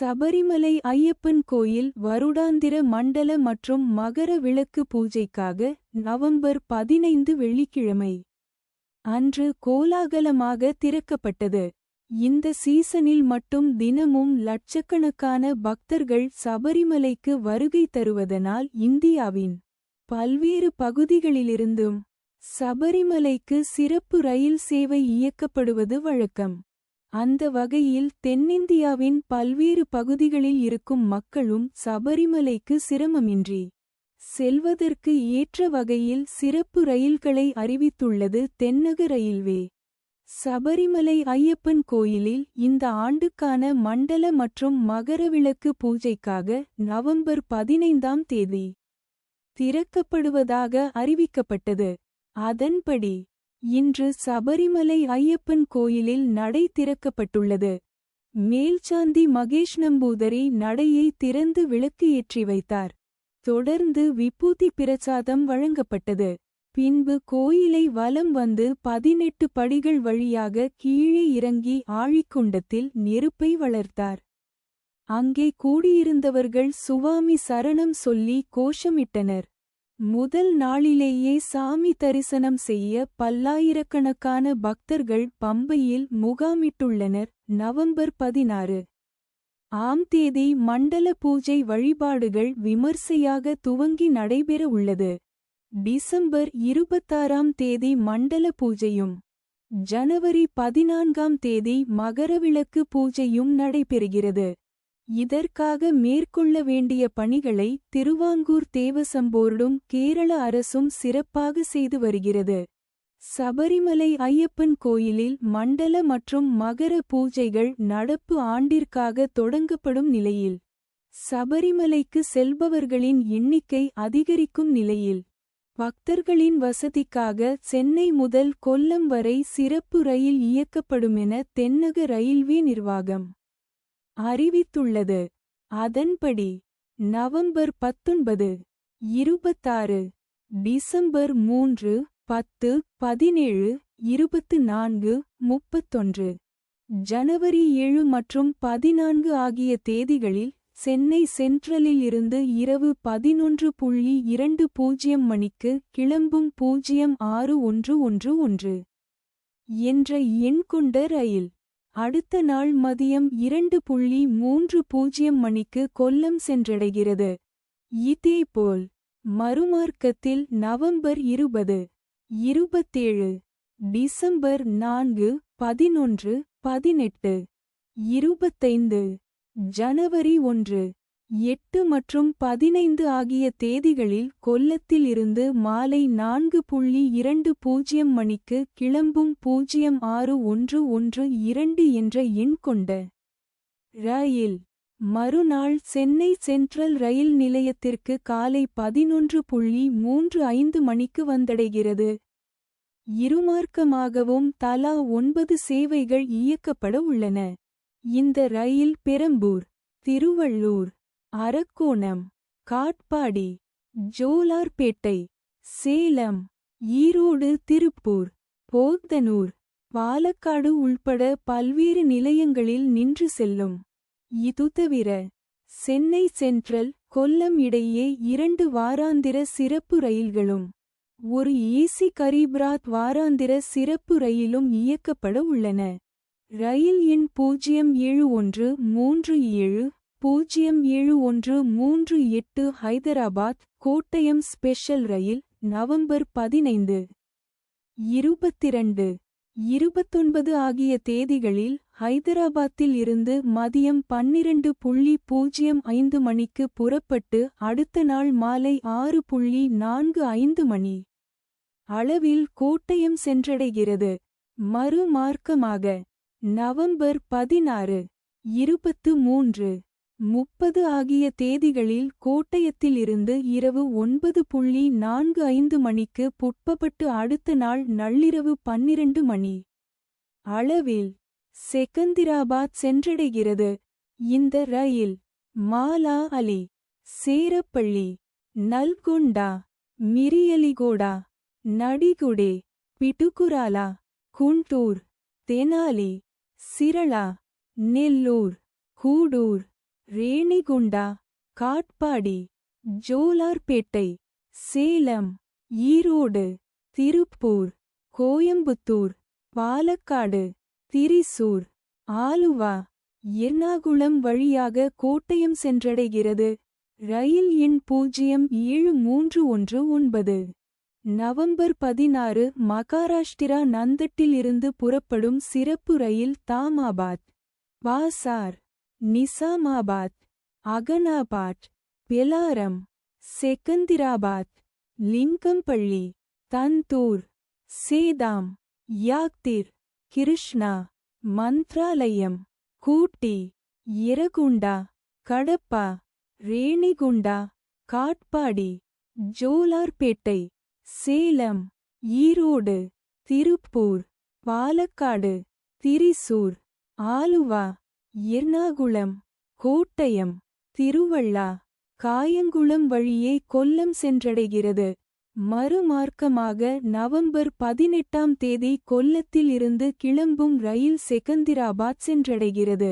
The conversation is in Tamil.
சபரிமலை ஐயப்பன் கோயில் வருடாந்திர மண்டல மற்றும் மகர விளக்கு பூஜைக்காக நவம்பர் பதினைந்து வெள்ளிக்கிழமை. அன்று கோலாகலமாக திறக்கப்பட்டது. இந்த சீசனில் மட்டும் தினமும் லட்சக்கணக்கான பக்தர்கள் சபரிமலைக்கு வருகை தருவதனால் இந்தியாவின் பல்வேறு பகுதிகளிலிருந்தும் சபரிமலைக்கு சிறப்பு ரயில் சேவை இயக்கப்படுவது வழக்கம். அந்த வகையில் தென்னிந்தியாவின் பல்வேறு பகுதிகளில் இருக்கும் மக்களும் சபரிமலைக்கு சிரமமின்றி செல்வதற்கு ஏற்ற வகையில் சிறப்பு ரயில்களை அறிவித்துள்ளது தென்னக ரயில்வே. சபரிமலை ஐயப்பன் கோயிலில் இந்த ஆண்டுக்கான மண்டல மற்றும் மகரவிளக்கு பூஜைக்காக நவம்பர் பதினைந்தாம் தேதி திறக்கப்படுவதாக அறிவிக்கப்பட்டது. அதன்படி இன்று சபரிமலை ஐயப்பன் கோயிலில் நடை திறக்கப்பட்டுள்ளது. மேல்சாந்தி மகேஷ் நம்பூதரி நடையை திறந்து விளக்கு ஏற்றி வைத்தார். தொடர்ந்து விபூதி பிரசாதம் வழங்கப்பட்டது. பின்பு கோயிலை வலம் வந்து பதினெட்டு படிகள் வழியாக கீழே இறங்கி ஆழிக்குண்டத்தில் நெருப்பை வளர்த்தார். அங்கே கூடியிருந்தவர்கள் சுவாமி சரணம் சொல்லி கோஷமிட்டனர். முதல் நாளிலேயே சாமி தரிசனம் செய்ய பல்லாயிரக்கணக்கான பக்தர்கள் பம்பையில் முகாமிட்டுள்ளனர். நவம்பர் பதினாறு. ஆம் தேதி மண்டல பூஜை வழிபாடுகள் விமர்சையாக துவங்கி நடைபெற உள்ளது. டிசம்பர் இருபத்தாறாம் தேதி மண்டல பூஜையும் ஜனவரி பதினான்காம் தேதி மகரவிளக்கு பூஜையும் நடைபெறுகிறது. இதற்காக மேற்கொள்ள வேண்டிய பணிகளை திருவாங்கூர் தேவசம்போர்டும் கேரள அரசும் சிறப்பாக செய்து வருகிறது. சபரிமலை ஐயப்பன் கோயிலில் மண்டல மற்றும் மகர பூஜைகள் நடப்பு ஆண்டிற்காக தொடங்கப்படும் நிலையில் சபரிமலைக்கு செல்பவர்களின் எண்ணிக்கை அதிகரிக்கும் நிலையில் பக்தர்களின் வசதிக்காக சென்னை முதல் கொல்லம் வரை சிறப்பு ரயில் இயக்கப்படுமென தென்னக ரயில்வே நிர்வாகம். அறிவித்துள்ளது. அதன்படி நவம்பர் பத்தொன்பது இருபத்தாறு டிசம்பர் மூன்று பத்து பதினேழு இருபத்து நான்கு முப்பத்தொன்று ஜனவரி ஏழு மற்றும் பதினான்கு ஆகிய தேதிகளில் சென்னை சென்ட்ரலில் இருந்து இரவு பதினொன்று புள்ளி இரண்டு பூஜ்ஜியம் மணிக்கு கிளம்பும் பூஜ்ஜியம் ஆறு ஒன்று ஒன்று ஒன்று என்ற எண் கொண்ட ரயில் அடுத்த நாள் மதியம் இரண்டு புள்ளி மூன்று பூஜ்ஜியம் மணிக்கு கொல்லம் சென்றடைகிறது. இதேபோல் மறுமார்க்கத்தில் நவம்பர் இருபது இருபத்தேழு டிசம்பர் நான்கு பதினொன்று பதினெட்டு இருபத்தைந்து ஜனவரி ஒன்று எட்டு மற்றும் பதினைந்து ஆகிய தேதிகளில் கொல்லத்தில் இருந்து மாலை நான்கு புள்ளி இரண்டு பூஜ்ஜியம் மணிக்கு கிளம்பும் பூஜ்ஜியம் ஆறு ஒன்று ஒன்று இரண்டு என்ற எண் கொண்ட ரயில். மறுநாள் சென்னை சென்ட்ரல் ரயில் நிலையத்திற்கு காலை பதினொன்று புள்ளி மூன்று ஐந்து மணிக்கு வந்தடைகிறது. இருமார்க்கமாகவும் தலா ஒன்பது சேவைகள் இயக்கப்பட உள்ளன. இந்த ரயில் பெரம்பூர் திருவள்ளூர் அரக்கோணம் காட்பாடி ஜோலார்பேட்டை சேலம் ஈரோடு திருப்பூர் போத்தனூர் பாலக்காடு உள்பட பல்வேறு நிலையங்களில் நின்று செல்லும். இது தவிர சென்னை சென்ட்ரல் கொல்லம் இடையே இரண்டு வாராந்திர சிறப்பு ரயில்களும் ஒரு ஏசி கரீப்ராத் வாராந்திர சிறப்பு ரயிலும் இயக்கப்பட உள்ளன. ரயில் எண் பூஜ்ஜியம் ஏழு ஒன்று மூன்று ஏழு பூஜ்ஜியம் ஏழு ஒன்று மூன்று எட்டு ஹைதராபாத் கோட்டயம் ஸ்பெஷல் ரயில் நவம்பர் பதினைந்து. இருபத்திரண்டு. இருபத்தொன்பது ஆகிய தேதிகளில் ஹைதராபாத்தில் இருந்து மதியம் பன்னிரண்டு புள்ளி பூஜ்ஜியம் ஐந்து மணிக்கு புறப்பட்டு அடுத்த நாள் மாலை ஆறு புள்ளி நான்கு ஐந்து மணி அளவில் கோட்டயம் சென்றடைகிறது. மறுமார்க்கமாக நவம்பர் பதினாறு இருபத்து மூன்று. முப்பது ஆகிய தேதிகளில் கோட்டயத்திலிருந்து இரவு ஒன்பது புள்ளி நான்கு ஐந்து மணிக்கு புட்பப்பட்டு அடுத்த நாள் நள்ளிரவு பன்னிரண்டு மணி. அளவில் செகந்திராபாத் சென்றடைகிறது. இந்த ரயில் மாலா அலி சேரப்பள்ளி நல்கொண்டா மிரியலிகோடா நடிகுடே பிட்டுக்குராலா குண்டூர் தெனாலி சிரளா நெல்லூர் கூடூர் ரேணிகுண்டா காட்பாடி ஜோலார்பேட்டை சேலம் ஈரோடு திருப்பூர் கோயம்புத்தூர் பாலக்காடு திரிசூர் ஆலுவா எர்ணாகுளம் வழியாக கோட்டயம் சென்றடைகிறது. ரயில் எண் பூஜ்ஜியம் ஏழு மூன்று ஒன்று ஒன்பது. நவம்பர் பதினாறு மகாராஷ்டிரா நந்தட்டிலிருந்து புறப்படும் சிறப்பு ரயில் தாமாபாத் வாசார். நிசாமாபாத் அகனாபாட் பெலாரம் செகந்திராபாத் லிங்கம்பள்ளி தந்தூர் சேதாம் யாக்திர் கிருஷ்ணா மந்த்ராலயம் கூட்டி இரகுண்டா கடப்பா ரேணிகுண்டா காட்பாடி ஜோலார்பேட்டை சேலம் ஈரோடு திருப்பூர் பாலக்காடு திரிசூர் ஆலுவா எர்ணாகுளம் கோட்டயம் திருவள்ளா காயங்குளம் வழியே கொல்லம் சென்றடைகிறது. மறுமார்க்கமாக நவம்பர் பதினெட்டாம் தேதி கொல்லத்தில் இருந்து கிளம்பும் ரயில் செகந்திராபாத் சென்றடைகிறது.